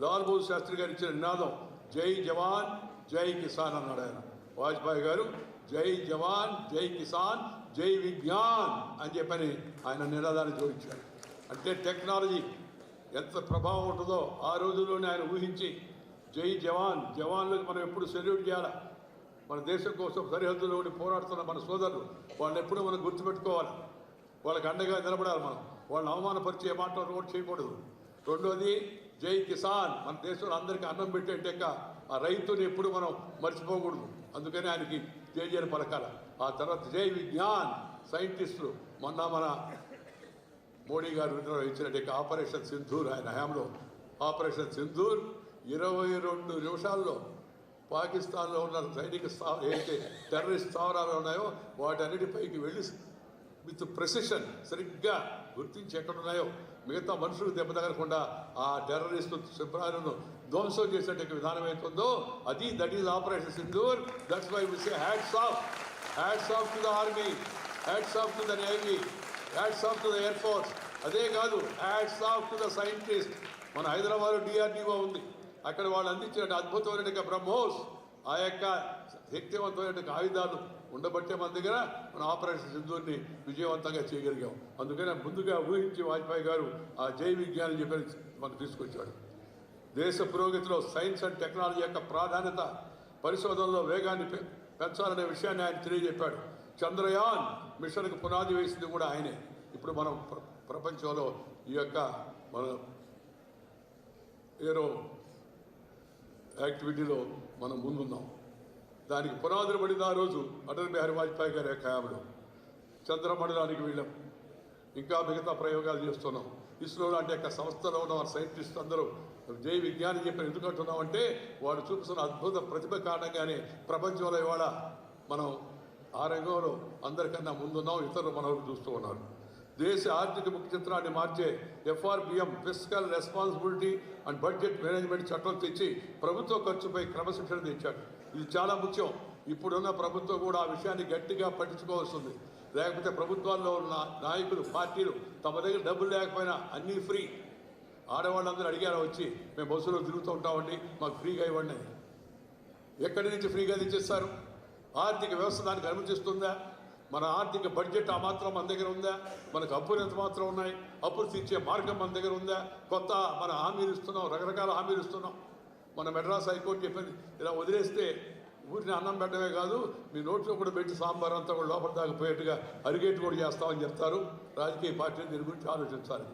లాల్ బహదూర్ శాస్త్రి గారు ఇచ్చిన నినాదం జై జవాన్ జై కిసాన్ అన్నాడు ఆయన. వాజ్పేయి గారు జై జవాన్ జై కిసాన్ జై విజ్ఞాన్ అని చెప్పని ఆయన నినాదాన్ని జోడించాడు అంటే టెక్నాలజీ ఎంత ప్రభావం ఉంటుందో ఆ రోజుల్లోనే ఆయన ఊహించి జై జవాన్ జవాన్లకు మనం ఎప్పుడు సెల్యూట్ చేయాలా? మన దేశం కోసం సరిహద్దులో ఉండి పోరాడుతున్న మన సోదరులు వాళ్ళని ఎప్పుడూ మనం గుర్తుపెట్టుకోవాలి. వాళ్ళకి అండగా నిలబడాలి మనం. వాళ్ళని అవమానపరిచే మాటలు కూడా చేయకూడదు. రెండోది జై కిసాన్. మన దేశంలో అందరికీ అన్నం పెట్టేటక్క ఆ రైతుని ఎప్పుడు మనం మర్చిపోకూడదు. అందుకని ఆయనకి జై పలకాల. ఆ తర్వాత జై విజ్ఞాన్. సైంటిస్టులు మొన్న మన మోడీ గారు ఇచ్చినట్టు ఆపరేషన్ సింధూర్ ఆయన హయాంలో. ఆపరేషన్ సింధూర్ ఇరవై రెండు నిమిషాల్లో పాకిస్తాన్లో ఉన్న సైనిక స్థా ఏదైతే టెర్రరిస్ట్ స్థావరాలు ఉన్నాయో వాటన్నిటిపైకి వెళ్ళి విత్ ప్రెసిషన్ సరిగ్గా గుర్తించి ఎక్కడున్నాయో మిగతా మనుషులు దెబ్బ తగలకుండా ఆ టెర్రరిస్ట్ శుభ్రాలను ధ్వంసం చేసేట విధానం అవుతుందో అది that is operation Sindoor that's why విస్ hats off hats off to the army hats off to the navy hats off to the air force అదే కాదు hats off to the scientist మన హైదరాబాద్ డిఆర్డిఓ ఉంది. అక్కడ వాళ్ళు అందించిన అద్భుతమైన బ్రహ్మోస్ ఆ యొక్క శక్తివంతమైన ఆయుధాలు ఉండబట్టే మన దగ్గర మన ఆపరేషన్ సింధూర్ని విజయవంతంగా చేయగలిగాం. అందుకనే ముందుగా ఊహించి వాజ్పేయి గారు ఆ జై విజ్ఞానం చెప్పి మనకు తీసుకొచ్చాడు. దేశ పురోగతిలో సైన్స్ అండ్ టెక్నాలజీ యొక్క ప్రాధాన్యత పరిశోధనలో వేగాన్ని పెంచాలనే విషయాన్ని ఆయన తెలియజెప్పాడు. చంద్రయాన్ మిషన్కు పునాది వేసింది కూడా ఆయనే. ఇప్పుడు మనం ప్ర- ప్రపంచంలో ఈ యొక్క మన ఏరో యాక్టివిటీలో మనం ముందున్నాం. దానికి పునాదులు పడింది ఆ రోజు అటల్ బిహారీ వాజ్పేయి గారి యొక్క హయాంలో చంద్రమండలానికి వెళ్ళాం. ఇంకా మిగతా ప్రయోగాలు చేస్తున్నాం. ఇస్రో లాంటి యొక్క సంస్థలో ఉన్న వారి సైంటిస్ట్ అందరూ జై విజ్ఞాని చెప్పిన ఎందుకు అంటున్నాం అంటే వాడు చూపిస్తున్న అద్భుత ప్రతిభ కారణంగానే ప్రపంచంలో ఇవాళ మనం ఆ రంగంలో అందరికన్నా ముందున్నాం ఇతరులు మనల్ని చూస్తూ ఉన్నారు. దేశ ఆర్థిక ముఖ చిత్రాన్ని మార్చే FRBM physical responsibility and budget management చట్టం తెచ్చి ప్రభుత్వ ఖర్చుపై క్రమశిక్షణ తెచ్చాడు. ఇది చాలా ముఖ్యం. ఇప్పుడున్న ప్రభుత్వం కూడా ఆ విషయాన్ని గట్టిగా పట్టించుకోవాల్సింది. లేకపోతే ప్రభుత్వాల్లో ఉన్న నాయకులు పార్టీలు తమ దగ్గర డబ్బులు లేకపోయినా అన్నీ ఫ్రీ. ఆడవాళ్ళందరూ అడిగారు వచ్చి మేము బస్సులో తిరుగుతూ ఉంటామండి మాకు ఫ్రీగా ఇవ్వండి ఎక్కడి నుంచి ఫ్రీగా తెచ్చిస్తారు? ఆర్థిక వ్యవస్థ దానికి అనుమతిస్తుందా? మన ఆర్థిక బడ్జెట్ ఆ మాత్రం మన దగ్గర ఉందా? మనకు అప్పులు ఎంత మాత్రం ఉన్నాయి? అప్పులు తీర్చే మార్గం మన దగ్గర ఉందా? కొత్త మన హామీలు ఇస్తున్నాం రకరకాల హామీలు ఇస్తున్నాం. మన మెడ్రాస్ హైకోర్టు చెప్పింది ఇలా వదిలేస్తే ఊరిని అన్నం పెట్టడమే కాదు మీ నోట్లో కూడా పెట్టి సాంబార్ అంతా కూడా లోపల దాకపోయేట్టుగా అరిగేట్టు కూడా చేస్తామని చెప్తారు. రాజకీయ పార్టీలు దీని గురించి ఆలోచించాలి.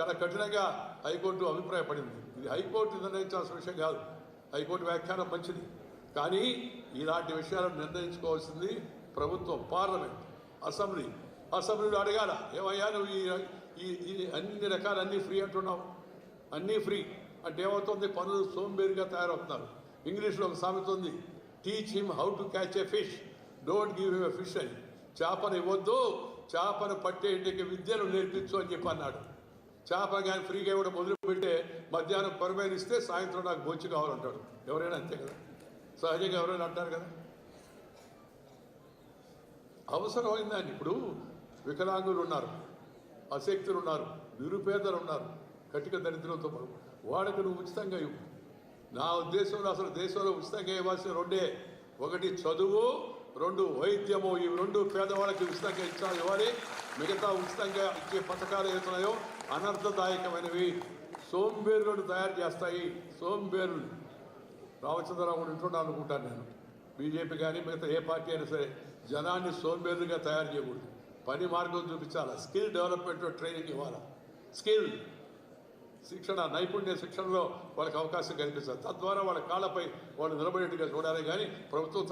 చాలా కఠినంగా హైకోర్టు అభిప్రాయపడింది. ఇది హైకోర్టు నిర్ణయించాల్సిన విషయం కాదు. హైకోర్టు వ్యాఖ్యానం మంచిది. కానీ ఇలాంటి విషయాలను నిర్ణయించుకోవాల్సింది ప్రభుత్వం పార్లమెంట్. అసెంబ్లీ. అసెంబ్లీలో అడగాల ఏమయ్యా నువ్వు ఈ ఈ- అన్ని రకాలు అన్నీ ఫ్రీ అంటున్నావు. అన్నీ ఫ్రీ. అంటే ఏమవుతుంది? పనులు సోంబేరిగా తయారవుతున్నారు. ఇంగ్లీష్లో ఒక సామెత ఉంది teach him how to catch a fish don't give him a fish అని. చేపను ఇవ్వద్దు. చేపను పట్టేటికి విద్యను నేర్పించు అని చెప్పి అన్నాడు. చేప కానీ ఫ్రీగా ఇవ్వడం మొదలుపెట్టే మధ్యాహ్నం పరమైన ఇస్తే సాయంత్రం నాకు బొచ్చు కావాలంటాడు. ఎవరైనా అంతే కదా? సహజంగా ఎవరైనా అంటారు కదా? అవసరమైందని ఇప్పుడు వికలాంగులు ఉన్నారు అశక్తులు ఉన్నారు నిరుపేదలు ఉన్నారు కటిక దరిద్రంతో పాటు. వాళ్ళకి నువ్వు ఉచితంగా ఇవ్వు. నా ఉద్దేశంలో అసలు దేశంలో ఉచితంగా ఇవ్వాల్సిన రెండే. ఒకటి చదువు రెండు వైద్యము. ఈ రెండు పేదవాళ్ళకి ఉచితంగా ఇచ్చాలి ఇవ్వాలి మిగతా ఉచితంగా ఇచ్చే పథకాలు ఏతున్నాయో అనర్థదాయకమైనవి. సోంబేరులను తయారు చేస్తాయి. సోంబేరులు. రామచంద్రరావు కూడా ఉంటున్నాను అనుకుంటాను నేను. బీజేపీ కానీ మిగతా ఏ పార్టీ అయినా సరే. జనాన్ని సోంబేరుగా తయారు చేయకూడదు. పని మార్గం చూపించాలా? స్కిల్ డెవలప్మెంట్ ట్రైనింగ్ ఇవ్వాలా? స్కిల్ శిక్షణ నైపుణ్య శిక్షణలో వాళ్ళకి అవకాశం కల్పించాలి తద్వారా వాళ్ళ కాళ్ళపై వాళ్ళు నిలబడేట్టుగా చూడాలి కానీ ప్రభుత్వం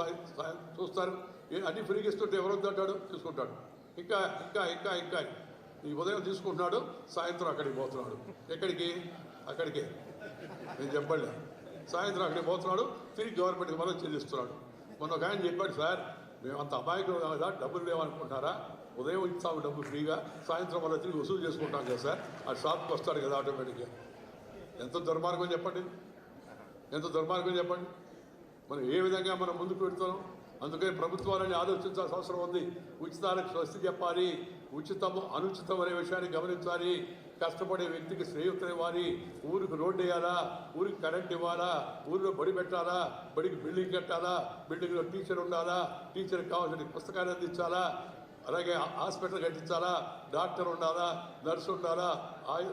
చూస్తారు. అన్ని ఫ్రీగా ఇస్తుంటే ఎవరు వద్దంటాడు? తీసుకుంటాడు ఇంకా ఇంకా ఇంకా ఇంకా. ఈ ఉదయం తీసుకుంటున్నాడు సాయంత్రం అక్కడికి పోతున్నాడు. ఎక్కడికి? అక్కడికి. నేను చెప్పలే. సాయంత్రం అక్కడికి పోతున్నాడు తిరిగి గవర్నమెంట్కి మనం చెల్లిస్తున్నాడు. మొన్న ఒక ఆయన చెప్పాడు సార్ మేము అంత అమాయకులు కదా డబ్బులు లేవనుకుంటారా ఉదయం ఇస్తాము డబ్బు ఫ్రీగా సాయంత్రం వల్ల తిరిగి వసూలు చేసుకుంటాం కదా సార్ ఆ షాప్కి వస్తాడు కదా ఆటోమేటిక్గా. ఎంత దుర్మార్గం చెప్పండి? ఎంత దుర్మార్గం చెప్పండి? మనం ఏ విధంగా మనం ముందుకు పెడుతున్నాం అందుకని ప్రభుత్వాలని ఆలోచించాల్సిన అవసరం ఉంది. ఉచితాలకు స్వస్తి చెప్పాలి. ఉచితము అనుచితం అనే విషయాన్ని గమనించాలి. కష్టపడే వ్యక్తికి స్నేహితులు ఇవ్వాలి. ఊరికి రోడ్డు వేయాలా? ఊరికి కరెంట్ ఇవ్వాలా? ఊరిలో బడి పెట్టాలా? బడికి బిల్డింగ్ కట్టాలా? బిల్డింగ్లో టీచర్ ఉండాలా? టీచర్కి కావాల్సిన పుస్తకాలు అందించాలా? అలాగే హాస్పిటల్ కట్టించాలా? డాక్టర్ ఉండాలా? నర్సు ఉండాలా?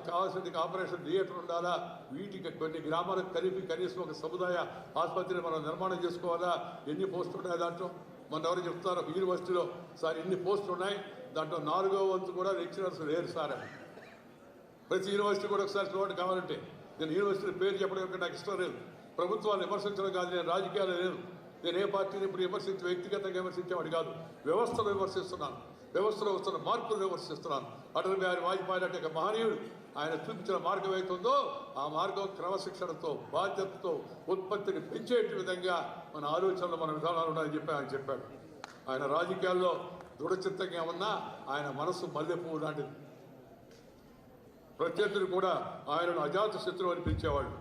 కావాల్సిన ఆపరేషన్ థియేటర్ ఉండాలా? వీటికి కొన్ని గ్రామాలకు కలిపి కనీసం ఒక సముదాయ ఆసుపత్రిని మనం నిర్మాణం చేసుకోవాలా? ఎన్ని పోస్టులు ఉన్నాయి దాంట్లో? మొన్న ఎవరు చెప్తారు? యూనివర్సిటీలో సార్ ఎన్ని పోస్టులు ఉన్నాయి? దాంట్లో నాలుగో వంతు కూడా లెక్చరర్స్ లేరు సార్. ప్రతి యూనివర్సిటీ కూడా ఒకసారి చూడండి కావాలంటే. నేను యూనివర్సిటీ పేరు చెప్పడం నాకు ఇష్టం లేదు. ప్రభుత్వాలు విమర్శించడం కాదు నేను రాజకీయాలు లేదు. నేను ఏ పార్టీని ఇప్పుడు విమర్శించి వ్యక్తిగతంగా విమర్శించేవాడు కాదు. వ్యవస్థను విమర్శిస్తున్నాను. వ్యవస్థలో వస్తున్న మార్పులు విమర్శిస్తున్నాను. అటల్ బిహారీ వాజ్పేయి అంటే ఒక మహనీయుడు ఆయన చూపించిన మార్గం ఏతుందో ఆ మార్గం క్రమశిక్షణతో బాధ్యతతో ఉత్పత్తిని పెంచే విధంగా మన ఆలోచనలు మన విధానాలు ఉన్నాయని చెప్పి ఆయన చెప్పాడు. ఆయన రాజకీయాల్లో దృఢచిత్తంగా ఉన్నా ఆయన మనసు మల్లెపువ్వు లాంటిది. ప్రత్యర్థులు కూడా ఆయనను అజాత శత్రువు అని పిలిచేవాళ్ళు.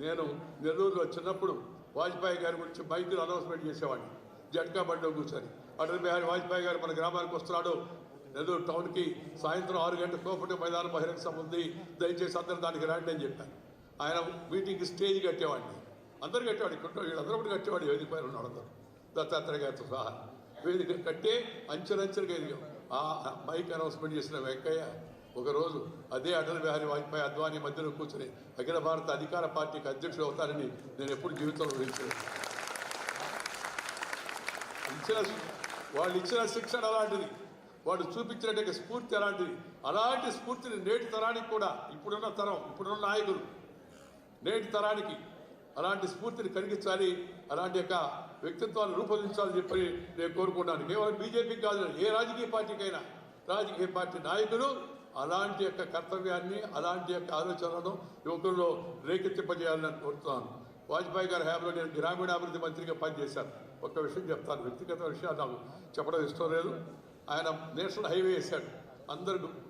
నేను నెల్లూరులో చిన్నప్పుడు వాజ్పేయి గారి గురించి బైకులు అనౌన్స్మెంట్ చేసేవాడిని. జట్కా బండిలో కూర్చొని. అటల్ బిహారీ వాజ్పేయి గారు మన గ్రామానికి వస్తున్నాడు. నెల్లూరు టౌన్కి సాయంత్రం ఆరు గంటల కోపటి మైదానం బహిరంగ సభ ఉంది. దయచేసి అందరూ దానికి రండి అని చెప్పాను ఆయన మీటింగ్కి స్టేజ్ కట్టేవాడిని. అందరు కట్టేవాడు ఇక్కడ వీళ్ళందరూ కూడా కట్టేవాడు వేదిక పైన ఉన్నాడు అందరూ దత్తాత్రేయ గారితో సహా. వేదిక కట్టే అంచెలంచెలుగా ఎదిగాం. ఆ మైక్ అనౌన్స్మెంట్ చేసిన వెంకయ్య ఒకరోజు అదే అటల్ బిహారీ వాజ్పేయి అద్వానీ మధ్యలో కూర్చొని అఖిల భారత అధికార పార్టీకి అధ్యక్షుడు అవుతారని నేను ఎప్పుడు జీవితంలో ఊహించాను ఇచ్చిన వాళ్ళు ఇచ్చిన శిక్షణ అలాంటిది. వాళ్ళు చూపించినట్టు స్ఫూర్తి అలాంటిది. అలాంటి స్ఫూర్తిని నేటి తరానికి కూడా ఇప్పుడున్న తరం ఇప్పుడున్న నాయకులు నేటి తరానికి అలాంటి స్ఫూర్తిని కలిగించాలి అలాంటి యొక్క వ్యక్తిత్వాన్ని రూపొందించాలని చెప్పి నేను కోరుకుంటాను కేవలం బీజేపీకి కాదు ఏ రాజకీయ పార్టీకైనా. రాజకీయ పార్టీ నాయకులు అలాంటి యొక్క కర్తవ్యాన్ని అలాంటి యొక్క ఆలోచనలను యువకుల్లో రేకెత్తింపజేయాలని కోరుతున్నాను. వాజ్పేయి గారి హయాంలో నేను గ్రామీణాభివృద్ధి మంత్రిగా పనిచేశాను. ఒక్క విషయం చెప్తాను వ్యక్తిగత విషయాలు నాకు చెప్పడం ఇష్టం లేదు. ఆయన నేషనల్ హైవే వేశాడు. అందరు